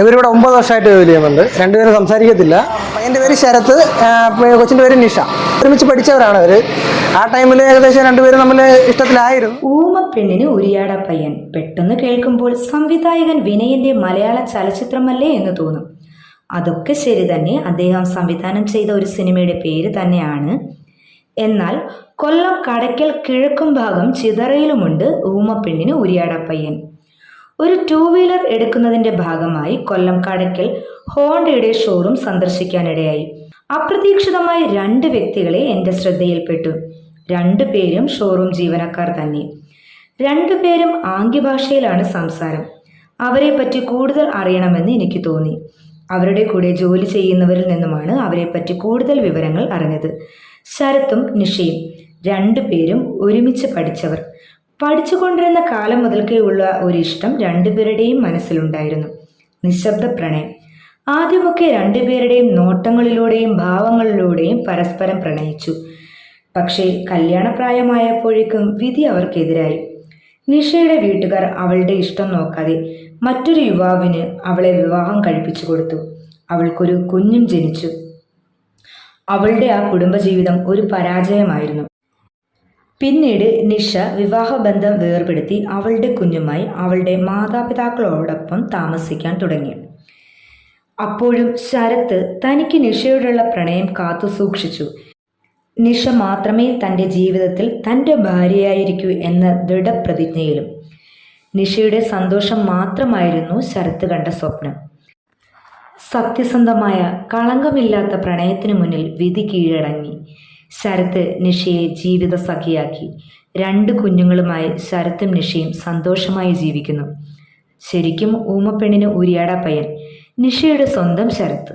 ഇവരിവിടെ ഒമ്പത് വർഷമായിട്ട് ജോലി ചെയ്യുന്നുണ്ട്. രണ്ടുപേരും സംസാരിക്കത്തില്ല. എന്റെ പേര് ശരത്ത് കൊച്ചിന്റെ പേര് നിഷ. ഒരുമിച്ച് പഠിച്ചവരാണ് അവർ ആ ടൈമിൽ ഏകദേശം രണ്ടുപേരും നമ്മൾ ഇഷ്ടത്തിലായിരുന്നു. ഊമപ്പെണ്ണിന് ഉരിയാട പയ്യൻ. പെട്ടെന്ന് കേൾക്കുമ്പോൾ സംവിധായകൻ വിനയന്റെ മലയാള ചലച്ചിത്രമല്ലേ എന്ന് തോന്നും. അതൊക്കെ ശരി തന്നെ. അദ്ദേഹം സംവിധാനം ചെയ്ത ഒരു സിനിമയുടെ പേര് തന്നെയാണ്. എന്നാൽ കൊല്ലം കടയ്ക്കൽ കിഴക്കും ഭാഗം ചിതറയിലുമുണ്ട് ഊമപ്പെണ്ണിന് ഉരിയാട പയ്യൻ. ഒരു ടൂ വീലർ എടുക്കുന്നതിന്റെ ഭാഗമായി കൊല്ലം കടക്കൽ ഹോണ്ടയുടെ ഷോറൂം സന്ദർശിക്കാനിടയായി. അപ്രതീക്ഷിതമായി രണ്ട് വ്യക്തികളെ എന്റെ ശ്രദ്ധയിൽപ്പെട്ടു. രണ്ടു പേരും ഷോറൂം ജീവനക്കാർ തന്നെ. രണ്ടുപേരും ആംഗ്യഭാഷയിലാണ് സംസാരം. അവരെ പറ്റി കൂടുതൽ അറിയണമെന്ന് എനിക്ക് തോന്നി. അവരുടെ കൂടെ ജോലി ചെയ്യുന്നവരിൽ നിന്നുമാണ് അവരെപ്പറ്റി കൂടുതൽ വിവരങ്ങൾ അറിഞ്ഞത്. ശരത്തും നിഷയും രണ്ടുപേരും ഒരുമിച്ച് പഠിച്ചവർ. പഠിച്ചുകൊണ്ടിരുന്ന കാലം മുതൽക്കേ ഉള്ള ഒരു ഇഷ്ടം രണ്ടുപേരുടെയും മനസ്സിലുണ്ടായിരുന്നു. നിശബ്ദ പ്രണയം. ആദ്യമൊക്കെ രണ്ടുപേരുടെയും നോട്ടങ്ങളിലൂടെയും ഭാവങ്ങളിലൂടെയും പരസ്പരം പ്രണയിച്ചു. പക്ഷേ കല്യാണപ്രായമായപ്പോഴേക്കും വിധി അവർക്കെതിരായി. നിഷയുടെ വീട്ടുകാർ അവളുടെ ഇഷ്ടം നോക്കാതെ മറ്റൊരു യുവാവിന് അവളെ വിവാഹം കഴിപ്പിച്ചു കൊടുത്തു. അവൾക്കൊരു കുഞ്ഞും ജനിച്ചു. അവളുടെ ആ കുടുംബജീവിതം ഒരു പരാജയമായിരുന്നു. പിന്നീട് നിഷ വിവാഹബന്ധം വേർപെടുത്തി അവളുടെ കുഞ്ഞുമായി അവളുടെ മാതാപിതാക്കളോടൊപ്പം താമസിക്കാൻ തുടങ്ങി. അപ്പോഴും ശരത്ത് തനിക്ക് നിഷയോടുള്ള പ്രണയം കാത്തു സൂക്ഷിച്ചു. നിഷ മാത്രമേ തന്റെ ജീവിതത്തിൽ തന്റെ ഭാര്യയായിരിക്കൂ എന്ന ദൃഢപ്രതിജ്ഞയിലും നിഷയുടെ സന്തോഷം മാത്രമായിരുന്നു ശരത്ത് കണ്ട സ്വപ്നം. സത്യസന്ധമായ കളങ്കമില്ലാത്ത പ്രണയത്തിനു മുന്നിൽ വിധി കീഴടങ്ങി. ശരത്ത് നിഷയെ ജീവിത സഖിയാക്കി രണ്ട് കുഞ്ഞുങ്ങളുമായി ശരത്തും നിഷയും സന്തോഷമായി ജീവിക്കുന്നു. ശരിക്കും ഊമപ്പെണ്ണിന് ഉരിയാട പയ്യൻ. നിഷയുടെ സ്വന്തം ശരത്ത്.